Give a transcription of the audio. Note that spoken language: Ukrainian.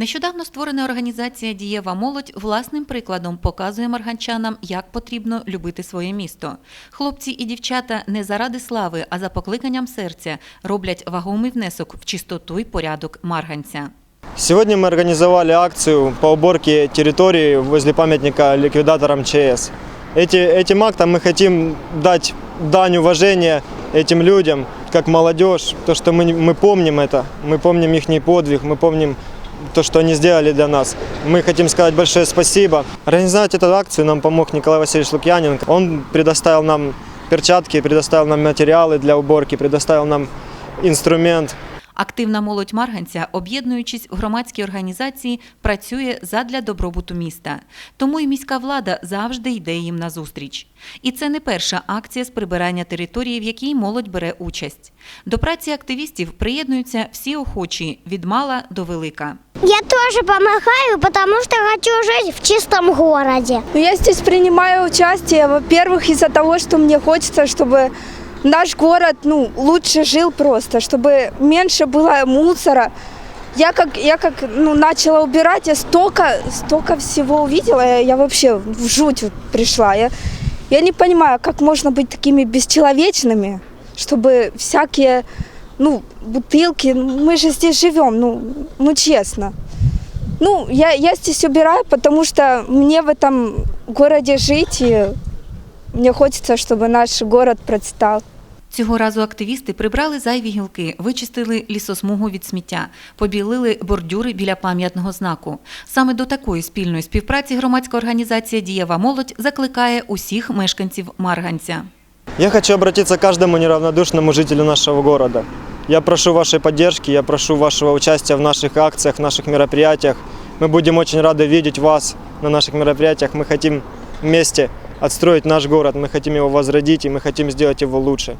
Нещодавно створена організація Дієва молодь власним прикладом показує марганчанам, як потрібно любити своє місто. Хлопці і дівчата не заради слави, а за покликанням серця роблять вагомий внесок в чистоту й порядок марганця. Сегодня мы организовали акцию по уборке территории возле памятника ликвидаторам ЧС. Эти, этим актом мы хотим дать дань уважения этим людям, как молодежь, то, что мы, мы помним это, мы помним их подвиг, мы помним то, что они сделали для нас. Мы хотим сказать большое спасибо. Организовать эту акцию нам помог Николай Васильевич Лукьяненко. Он предоставил нам перчатки, предоставил нам материалы для уборки, предоставил нам инструмент. Активна молодь Марганця, об'єднуючись в громадській організації, працює задля добробуту міста. Тому і міська влада завжди йде їм назустріч. І це не перша акція з прибирання території, в якій молодь бере участь. До праці активістів приєднуються всі охочі від мала до велика. Я тоже помогаю, потому что хочу жить в чистом городе. Ну, Я здесь принимаю участие, во-первых, из-за того, что мне хочется, чтобы наш город ну, лучше жил просто, чтобы меньше было мусора. Я как, я как ну, начала убирать, я столько, столько всего увидела, я, я вообще в жуть пришла. Я, я не понимаю, как можно быть такими бесчеловечными, чтобы всякие ну, бутылки, мы же здесь живем, ну, ну честно. Ну, я, я здесь убираю, потому что мне в этом городе жить, и мне хочется, чтобы наш город процветал. Цього разу активісти прибрали зайві гілки, вичистили лісосмугу від сміття, побілили бордюри біля пам'ятного знаку. Саме до такої спільної співпраці громадська організація Дієва молодь закликає усіх мешканців Марганця. Я хочу обратиться к каждому неравнодушному жителю нашего города. Я прошу вашей поддержки, я прошу вашего участия в наших акциях, в наших мероприятиях. Мы будем очень рады видеть вас на наших мероприятиях. Мы хотим вместе отстроить наш город, мы хотим его возродить и мы хотим сделать его лучше.